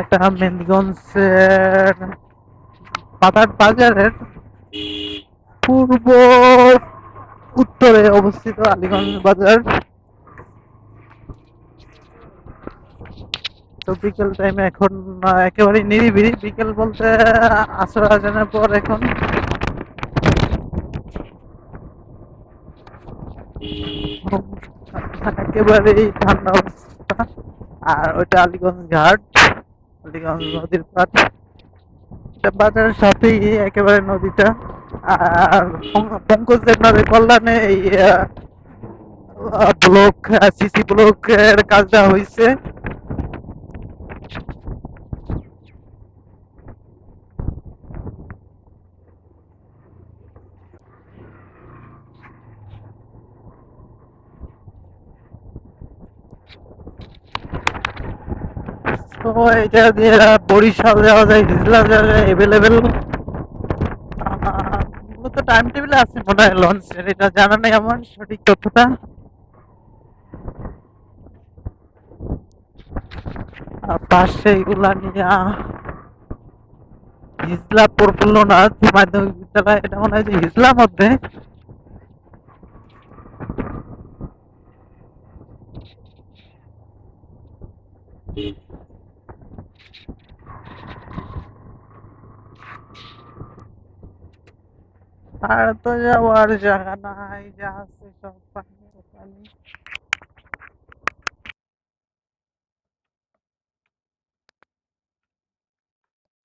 এটা মেহেন্দিগঞ্জের পাতার বাজারের পূর্ব উত্তরে অবস্থিত আলীগঞ্জ বাজার। তো বিকেল টাইমে এখন একেবারে নিরিবিলি। বিকেল বলতে আসর আজানের পর এখন একেবারেই ঠান্ডা অবস্থা। আর ওইটা আলিগঞ্জ ঘাট, আলিগঞ্জ নদীর পাট এটা বাজারের সাথেই একেবারে নদীটা। আর পঙ্কজ দেবনাথের কল্যাণে এই ব্লক সিসি ব্লকের কাজটা হয়েছে তো এটা দিয়ে বরিশাল যাওয়া যায় হিজলা যাওয়া যায় এভেলেবেল মূলত টাইম টেবিলে আছে মনে হয় লঞ্চের এটা জানা নেই আমার সঠিক তথ্যটা। পাশে এগুলা নিয়ে হিজলা প্রফুল্লনাথ মাধ্যমিক বিদ্যালয়, এটা মনে হয় যে হিজলার মধ্যে। আর তো যাওয়ার জায়গা নাই যা আছে সব পানি